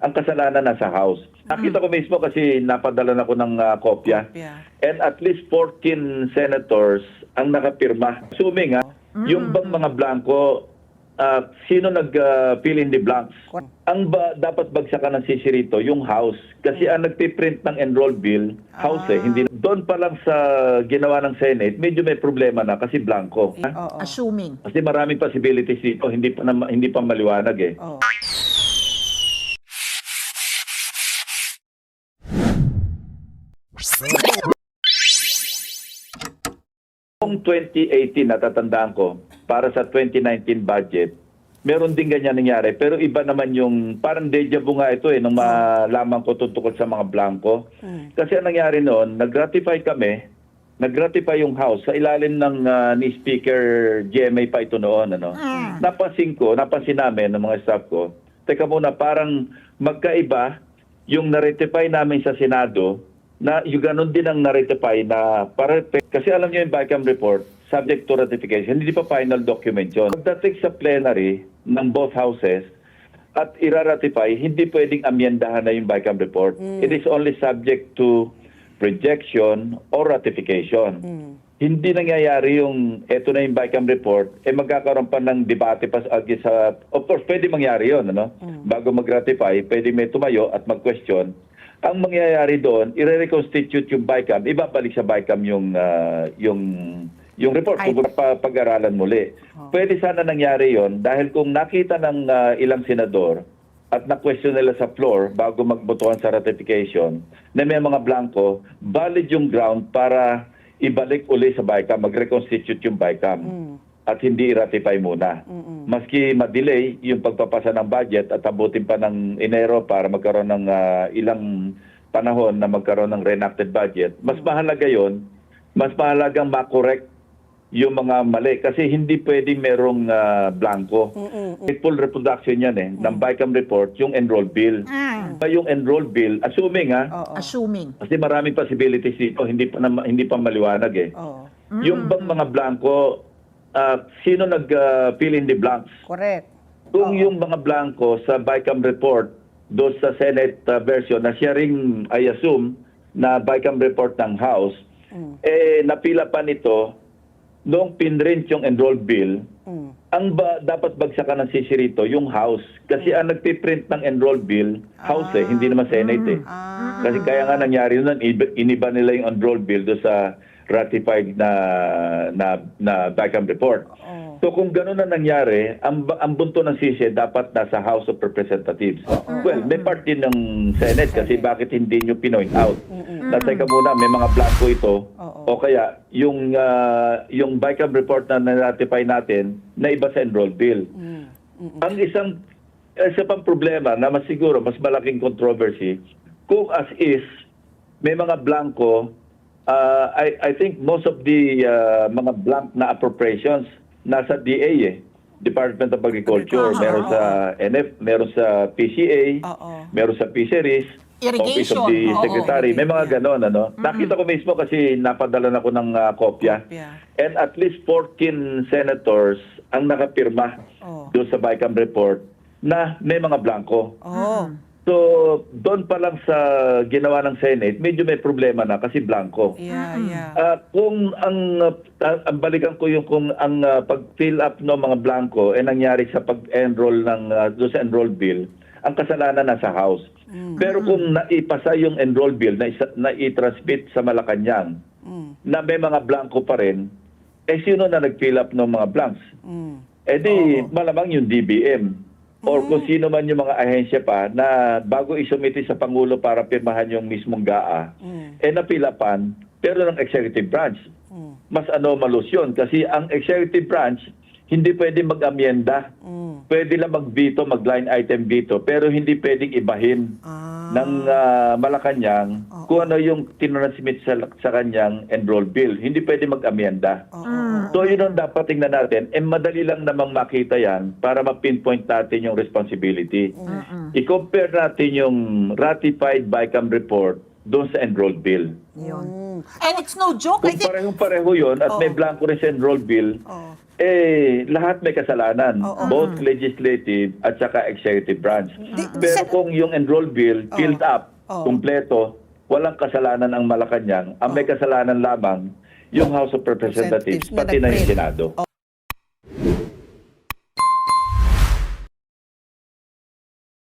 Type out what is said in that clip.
ang kasalanan nasa House. Nakita ko mismo kasi napadala na ko ng ah, kopya. Kopya. And at least 14 senators ang nakapirma. Assuming ha, yung bang mga blanco, ah, sino nag-fill in the blanks? Ang ba, dapat bagsakan ng sisi rito, yung House. Kasi ang nagpiprint ng enroll bill, House eh. Hindi, doon pa lang sa ginawa ng Senate, medyo may problema na kasi blanco. ha? Oo. Assuming. Kasi maraming possibilities dito, hindi pa, na, hindi pa maliwanag eh. Oo. Noong 2018, natatandaan ko, para sa 2019 budget, meron din ganyan nangyari. Pero iba naman yung, parang deja vu nga ito eh, nung malaman ko tungkol sa mga blanco. Kasi ang nangyari noon, nag-ratify kami, nag-ratify yung House sa ilalim ng ah, ni Speaker GMA pa ito noon. Ano? Napansin ko, napansin namin ng mga staff ko, teka muna, parang magkaiba yung na-ratify namin sa Senado na yung ganun din ang na-ratify na para, kasi alam niyo yung BICAM report, subject to ratification, hindi pa final document yun. Pagdating sa plenary ng both houses, at ira-ratify, hindi pwedeng amyendahan na yung BICAM report. It is only subject to rejection or ratification. Hindi nangyayari yung eto na yung BICAM report, eh magkakaroon pa ng debate pa sa, of course, pwede mangyari yun, ano? Bago mag-ratify, pwede may tumayo at mag-question. Ang mangyayari doon, i-reconstitute yung BICAM, ibabalik sa BICAM yung ah, yung yung report kung pa, pag-aralan muli. Pwede sana nangyari yon dahil kung nakita ng ah, ilang senador at na-question nila sa floor bago magbotohan sa ratification na may mga blanco, valid yung ground para ibalik uli sa BICAM, mag-reconstitute yung BICAM at hindi i-ratify muna. Maski ma-delay yung pagpapasa ng budget at abutin pa ng Enero para magkaroon ng ah, ilang panahon na magkaroon ng reenacted budget, mas mahalaga yon, mas mahalagang makorek yung mga mali kasi hindi pwedeng merong ah, blanco. Full reproduction yan eh, ng BICAM report, yung enroll bill. Pa Yung enroll bill, assuming ha, Oo. Assuming. kasi maraming possibilities dito, hindi pa, na, hindi pa maliwanag eh. Oo. Yung bang mga blanco, ah, sino nag-fill in the blanks? Correct. Kung yung mga blanco sa BICAM report, doon sa Senate ah, version, na siya ring, I assume, na BICAM report ng House, eh, napila pa nito, noong pinrint yung enrolled bill, Mm. ang ba, dapat bagsakan ng sisi rito, yung House. Kasi ang nagpiprint ng enrolled bill, House eh, hindi naman Senate eh. Ah. Kasi kaya nga nangyari nun, iba- iniba nila yung enrolled bill doon sa ratified na na na BICAM report. Oo. So kung gano'n na nangyari, ang, ang bunto ng sisi dapat nasa House of Representatives. Well, may part din ng Senate kasi bakit hindi nyo pinoint out. Na teka muna, may mga blanco ito. Oo. O kaya, yung, ah, yung BICAM report na na-ratify natin, na iba sa enrolled bill. Ang isang isa pang problema na mas siguro mas malaking controversy kung as is may mga blanco uh, I I think most of the uh, mga blank na appropriations nasa DA eh Department of Agriculture, Oo. meron sa NF, meron sa PCA, Oo. meron sa Fisheries, Office of Irrigation. the Oo. Secretary. May mga ganon, ano? Nakita ko mismo kasi napadala na ko ng uh, kopya. Kopya. And at least 14 senators ang nakapirma Oo. doon sa BICAM report na may mga blanco. Oo. So, doon pa lang sa ginawa ng Senate, medyo may problema na kasi blanco. Yeah, yeah. Ah, kung ang, uh, ang balikan ko yung kung ang uh, pag-fill up ng mga blanco ay nangyari sa pag-enroll ng uh, doon sa enroll bill, ang kasalanan nasa House. Pero kung naipasa yung enroll bill na, na i-transmit sa Malacanang Mm. na may mga blanco pa rin, eh sino na nag-fill up ng mga blanks? Mm. Eh di, malamang yung DBM. Or kung sino man yung mga ahensya pa na bago isumiti sa Pangulo para pirmahan yung mismong GAA, Mm. eh napilapan, pero ng executive branch. Mm. Mas anomalous yun kasi ang executive branch hindi pwede mag-amyenda. Mm. Pwede lang mag-veto, mag-line item veto, pero hindi pwedeng ibahin Ah. ng ah, Malacanang kung ano yung tinransmit sa, sa kanyang enroll bill. Hindi pwede mag-amyenda. Oo. So yun ang dapat tingnan natin. Eh madali lang namang makita yan para ma-pinpoint natin yung responsibility. I-compare natin yung ratified BICAM report doon sa enrolled bill. Yun. Mm. And it's no joke. I Kung think parehong-pareho yun at may Oo. blanco rin sa enrolled bill, Oo. Eh lahat may kasalanan, Oo. both legislative at saka executive branch. Di- Pero kung yung enroll bill filled up, Oo. kumpleto, walang kasalanan ang Malacanang, ang may kasalanan lamang yung House of Representatives, Representatives na pati na yung nag-print. Senado.